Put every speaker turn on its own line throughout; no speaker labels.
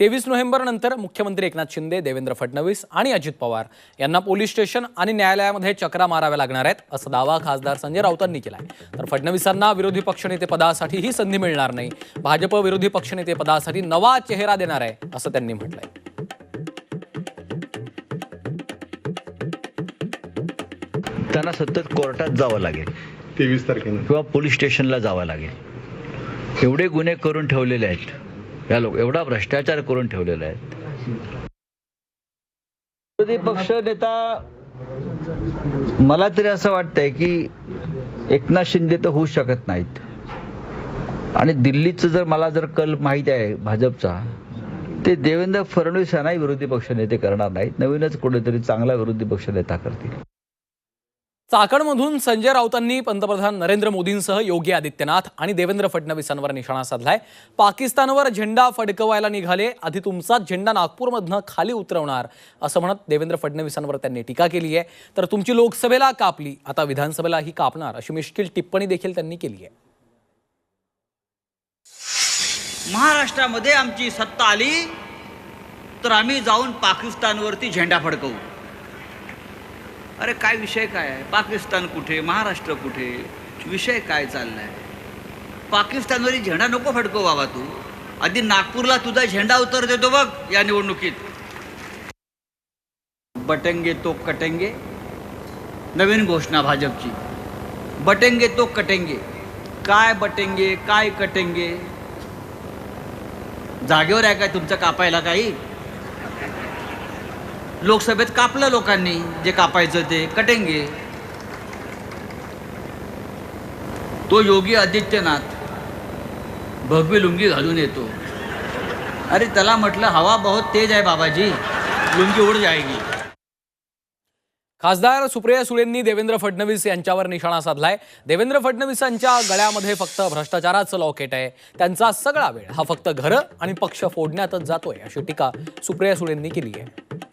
तेवीस नोव्हेंबर नंतर मुख्यमंत्री एकनाथ शिंदे देवेंद्र फडणवीस आणि अजित पवार यांना पोलीस स्टेशन आणि न्यायालयामध्ये चक्रा माराव्या लागणार आहेत असा दावा खासदार संजय राऊतांनी केलाय. तर फडणवीसांना विरोधी पक्षनेते पदासाठी ही संधी मिळणार नाही. भाजप विरोधी पक्षनेते पदासाठी नवा चेहरा देणार आहे असं त्यांनी म्हटलंय.
त्यांना सतत कोर्टात जावं लागेल.
तेवीस तारखेला
किंवा पोलीस स्टेशनला जावं लागेल. एवढे गुन्हे करून ठेवलेले आहेत. या लोक एवढा भ्रष्टाचार करून ठेवलेला आहे विरोधी पक्ष नेता मला तरी असं वाटतंय की एकनाथ शिंदे तर होऊ शकत नाहीत. आणि दिल्लीचं जर मला जर कल माहीत आहे भाजपचा ते देवेंद्र फडणवीस यांनाही विरोधी पक्षनेते करणार नाहीत. नवीनच कुठेतरी चांगला विरोधी पक्षनेता करतील.
चाकणमधून संजय राऊतांनी पंतप्रधान नरेंद्र मोदींसह योगी आदित्यनाथ आणि देवेंद्र फडणवीसांवर निशाणा साधलाय. पाकिस्तानवर झेंडा फडकवायला निघाले. आधी तुमचाच झेंडा नागपूरमधनं खाली उतरवणार असं म्हणत देवेंद्र फडणवीसांवर त्यांनी टीका केली आहे. तर तुमची लोकसभेला कापली आता विधानसभेलाही कापणार अशी मिश्किल टिप्पणी देखील त्यांनी केली आहे.
महाराष्ट्रामध्ये आमची सत्ता आली तर आम्ही जाऊन पाकिस्तानवरती झेंडा फडकवू. अरे काय विषय काय आहे? पाकिस्तान कुठे? महाराष्ट्र कुठे? विषय काय चाललाय? पाकिस्तानवरील झेंडा नको फडको बाबा तू. आधी नागपूरला तुझा झेंडा उतर देतो बघ या निवडणुकीत. बटंगे तो कटेंगे. नवीन घोषणा भाजपची. बटंगे तो कटेंगे. काय बटेंगे काय कटेंगे? जागेवर आहे काय तुमचं कापायला काही? लोकसभेत कापलं लोकांनी जे कापायचं ते कटेंगे. तो योगी आदित्यनाथ भगवी लुंगी घालून येतो. अरे त्याला म्हटलं हवा बहुत तेज आहे बाबाजी लुंगी उड जायगी
खासदार सुप्रिया सुळेंनी देवेंद्र फडणवीस यांच्यावर निशाणा साधलाय. देवेंद्र फडणवीसांच्या गळ्यामध्ये फक्त भ्रष्टाचाराचं लॉकेट आहे. त्यांचा सगळा वेळ हा फक्त घरं आणि पक्ष फोडण्यातच जातोय अशी टीका सुप्रिया सुळेंनी केली आहे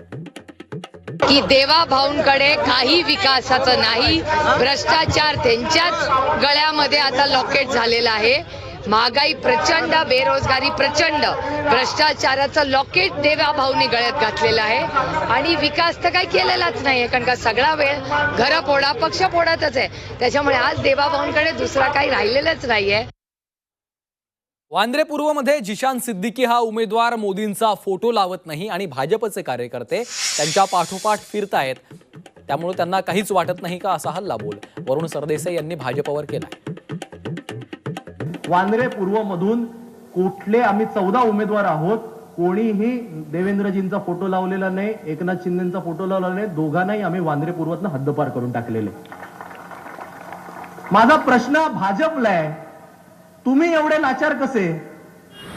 की देवा भाऊंकडे काही विकासाचं नाही. भ्रष्टाचार त्यांच्याच गळ्यामध्ये आता लॉकेट झालेला आहे. महागाई प्रचंड बेरोजगारी प्रचंड. भ्रष्टाचाराचं लॉकेट देवा भाऊनी गळ्यात घातलेलं आहे. आणि विकास तर काही केलेलाच नाही आहे कारण का सगळा वेळ घर पोडा पक्ष पोडातच आहे. त्याच्यामुळे आज देवा भाऊंकडे दुसरा काही राहिलेलंच आहे
वांद्रे पूर्वमध्ये जिशान सिद्दीकी हा उमेदवार मोदींचा फोटो लावत नाही आणि भाजपचे कार्यकर्ते त्यांच्या पाठोपाठ फिरतायत. त्यामुळे त्यांना काहीच वाटत नाही का असा हल्ला बोल. वरुण सरदेसाई यांनी भाजपवर केला
वांद्रे पूर्वमधून कुठले आम्ही चौदा उमेदवार आहोत कोणीही देवेंद्रजींचा फोटो लावलेला नाही एकनाथ शिंदेचा फोटो लावलेला नाही दोघांनाही आम्ही वांद्रे पूर्वतनं हद्दपार करून टाकलेले. माझा प्रश्न भाजपला आहे. तुम्ही एवढे लाचार कसे?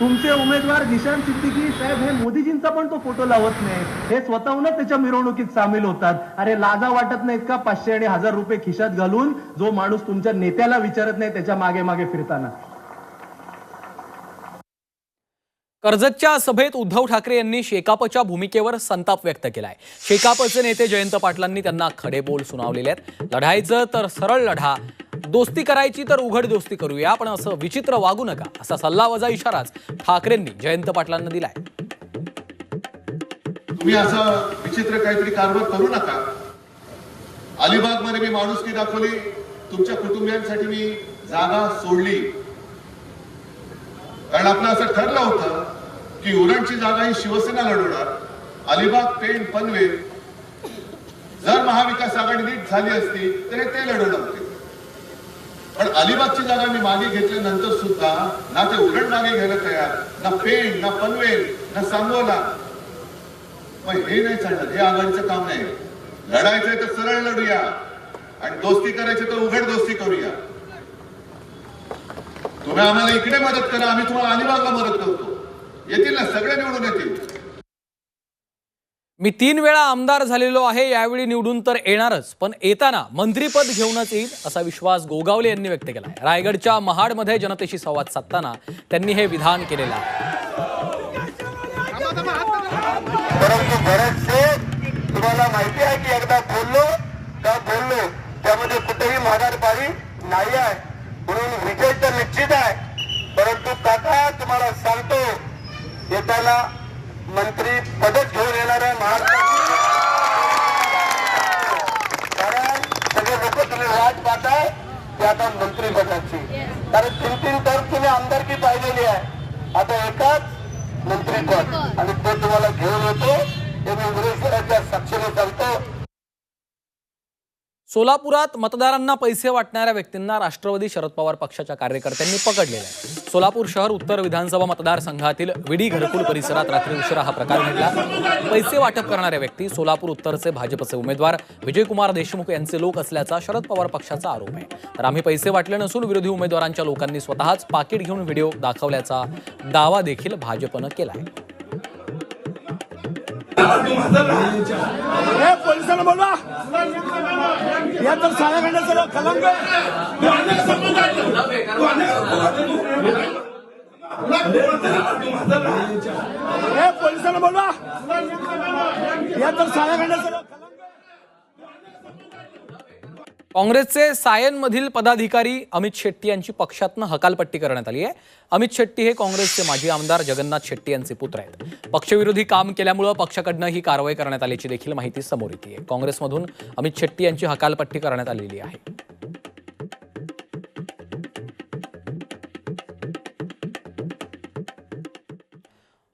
तुमचे उमेदवार निशांत सिद्दीकी साहेब हे मोदीजींचा पण तो फोटो लावत नाही हे स्वतःहूनच त्याच्या मिरवणुकीत सामील होतात. अरे लाजा वाटत नाहीत का? पाचशे आणि हजार रुपये खिशात घालून जो माणूस तुमच्या नेत्याला विचारत नाही त्याच्यामागे मागे फिरताना.
कर्जतच्या सभेत उद्धव ठाकरे यांनी शेकापच्या भूमिकेवर संताप व्यक्त केलाय. शेकापचे नेते जयंत पाटलांनी त्यांना खडे बोल सुनावलेले आहेत. लढायचं तर सरळ लढा. दोस्ती करायची तर उघड दोस्ती करूया पण असं विचित्र वागू नका. असा सल्लावजा इशाराच ठाकरेंनी जयंत पाटलांना दिलाय.
तुम्ही असं विचित्र काहीतरी कारभार करू नका. अलिबागमध्ये मी माणुसकी दाखवली तुमच्या कुटुंबियांसाठी मी जागा सोडली. कारण आपलं असं ठरलं होतं की उरणची जागा ही शिवसेना लढवणार अलिबाग पेण पनवेल. जर महाविकास आघाडी नीट झाली असती तर हे ते लढवणार होते. पण अलिबागची जागा मी मागे घेतल्यानंतर सुद्धा ना ते उघड मागे घ्यायला तयार ना पेण ना पनवेल ना सांगोला. मग हे नाही चालणार हे आघाडीचं काम नाही. लढायचंय तर सरळ लढूया. आणि दोस्ती करायची तर उघड दोस्ती करूया. तुम्ही आम्हाला इकडे मदत करा आम्ही तुम्हाला अलिबागला मदत करतो. येतील ना सगळे निवडून येतील.
मी तीन वेळा आमदार झालेलो आहे यावेळी निवडून तर येणारच पण येताना मंत्रीपद घेऊनच येईल असा विश्वास गोगावले यांनी व्यक्त केला आहे रायगडच्या महाडमध्ये जनतेशी संवाद साधताना त्यांनी हे विधान केलेलं आहे.
परंतु बरेचसे तुम्हाला माहिती आहे की एकदा बोललो का बोललो त्यामध्ये कुठेही माघारपारी नाही आहे. म्हणून विजय तर निश्चित आहे. परंतु काका तुम्हाला सांगतो येताना मंत्री पदक घेऊन येणार आहे कारण सगळे लोक तुम्ही वाट पाहताय ते आता मंत्री पदाची. कारण तीन तीन तर तुम्ही आमदारकी पाहिलेली आहे. आता एकाच मंत्रीपद आणि ते तुम्हाला घेऊन येतो. ते मी उमेदवाराच्या साक्षीने चालतो
सोलापुरात मतदारांना पैसे वाटणाऱ्या व्यक्तींना राष्ट्रवादी शरद पवार पक्षाच्या कार्यकर्त्यांनी पकडलेलं आहे. सोलापूर शहर उत्तर विधानसभा मतदारसंघातील विडी घरकुल परिसरात रात्री उशिरा हा प्रकार घडला. पैसे वाटप करणाऱ्या व्यक्ती सोलापूर उत्तरचे भाजपचे उमेदवार विजयकुमार देशमुख यांचे लोक असल्याचा शरद पवार पक्षाचा आरोप आहे. तर आम्ही पैसे वाटले नसून विरोधी उमेदवारांच्या लोकांनी स्वतःच पाकिट घेऊन व्हिडिओ दाखवल्याचा दावा देखील भाजपनं केला आहे
हे पोलिसांना बोलवा. या तर साऱ्याकडे सर्व कलंक. हे पोलिसांना बोलवा. या तर साऱ्याकडे सर्व
काँग्रेसचे सायनमधील पदाधिकारी अमित शेट्टी यांची पक्षातनं हकालपट्टी करण्यात आली आहे. अमित शेट्टी हे काँग्रेसचे माजी आमदार जगन्नाथ शेट्टी यांचे पुत्र आहेत. पक्षविरोधी काम केल्यामुळं पक्षाकडनं ही कारवाई करण्यात आल्याची देखील माहिती समोर येते. काँग्रेसमधून अमित शेट्टी यांची हकालपट्टी करण्यात आलेली आहे.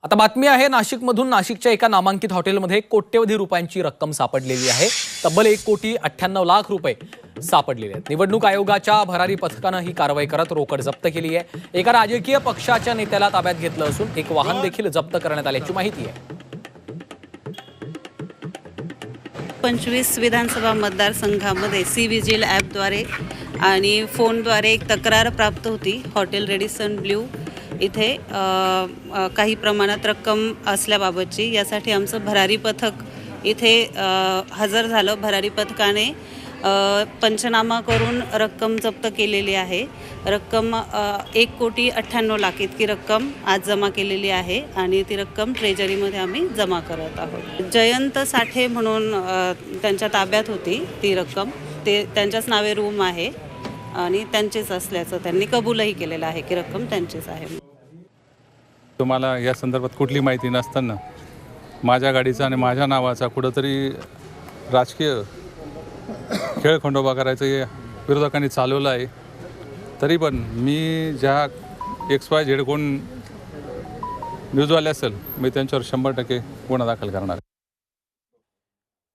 आता बातमी आहे नाशिकमधून नाशिकच्या एका नामांकित हॉटेलमध्ये कोट्यवधी रुपयांची रक्कम सापडलेली आहे. तब्बल एक कोटी अठ्ठ्याण्णव लाख रुपये सापडलेले आहेत. निवडणूक आयोगाच्या भरारी पथकानं ही कारवाई करत रोकड जप्त केली आहे. एका राजकीय पक्षाच्या नेत्याला ताब्यात घेतलं असून एक वाहन देखील जप्त करण्यात आल्याची माहिती आहे.
पंचवीस विधानसभा मतदारसंघामध्ये सी विजिल ॲपद्वारे आणि फोनद्वारे एक तक्रार प्राप्त होती. हॉटेल रेडिसन ब्ल्यू इथे काही प्रमाणात रक्कम असल्याबाबतची. यासाठी आमचं भरारी पथक इथे हजर झालं. भरारी पथकाने पंचनामा करून रक्कम जप्त केलेली आहे. रक्कम एक कोटी अठ्ठ्याण्णव लाख इतकी रक्कम आज जमा केलेली आहे आणि ती रक्कम ट्रेजरीमध्ये आम्ही जमा करत आहोत. जयंत साठे म्हणून त्यांच्या ताब्यात होती ती रक्कम. ते त्यांच्याच नावे रूम आहे आणि त्यांचेच असल्याचं त्यांनी कबूलही केलेलं आहे की रक्कम त्यांचीच आहे.
तुम्हाला या संदर्भात कुठली माहिती नसताना माझ्या गाडीचा आणि माझ्या नावाचा कुठंतरी राजकीय खेळ खंडोबा करायचं हे विरोधकांनी चालवलं आहे. तरी पण मी ज्या एक्स वाय झेड कोण न्यूजवाले असेल मी त्यांच्यावर शंभर टक्के गुन्हा दाखल करणार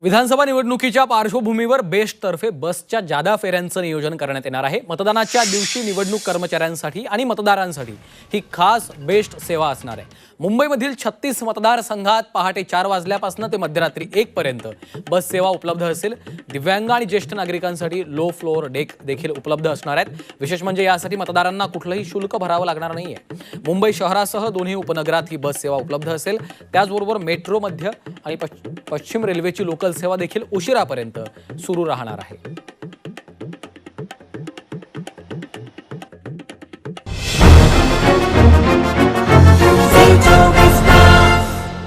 विधानसभा निवडणुकीच्या पार्श्वभूमीवर बेस्टतर्फे बसच्या जादा फेऱ्यांचं नियोजन करण्यात येणार आहे. मतदानाच्या दिवशी निवडणूक कर्मचाऱ्यांसाठी आणि मतदारांसाठी ही खास बेस्ट सेवा असणार आहे. मुंबईमधील छत्तीस मतदारसंघात पहाटे चार वाजल्यापासून ते मध्यरात्री एकपर्यंत बस सेवा उपलब्ध असेल. दिव्यांग आणि ज्येष्ठ नागरिकांसाठी लो फ्लोअर डेक देखील उपलब्ध असणार आहेत. विशेष म्हणजे यासाठी मतदारांना कुठलंही शुल्क भरावं लागणार नाही आहे मुंबई शहरासह दोन्ही उपनगरात ही बस सेवा उपलब्ध असेल. त्याचबरोबर मेट्रो मध्य आणि पश्चिम रेल्वेची लोकल सेवा देखील उशिरापर्यंत सुरू राहणार आहे.